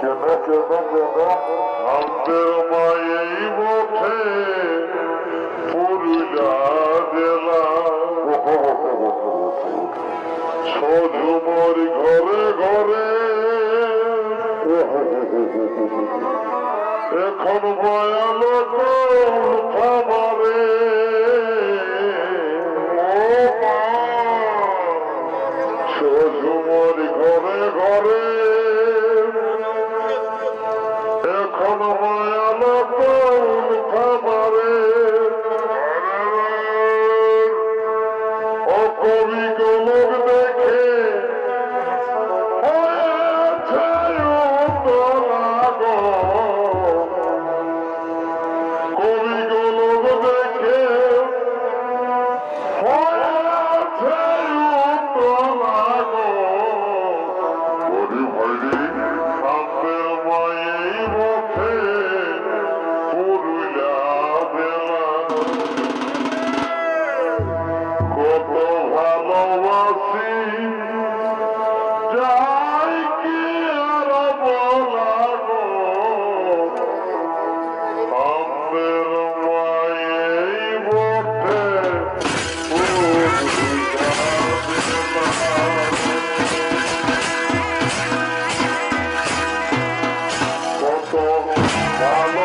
কেঁদে কেঁদে কেঁদে আমাদের মায়েই বসে পুরুলা দেলা সধুমর ঘরে ঘরে এখন মায়া লোক All Amen.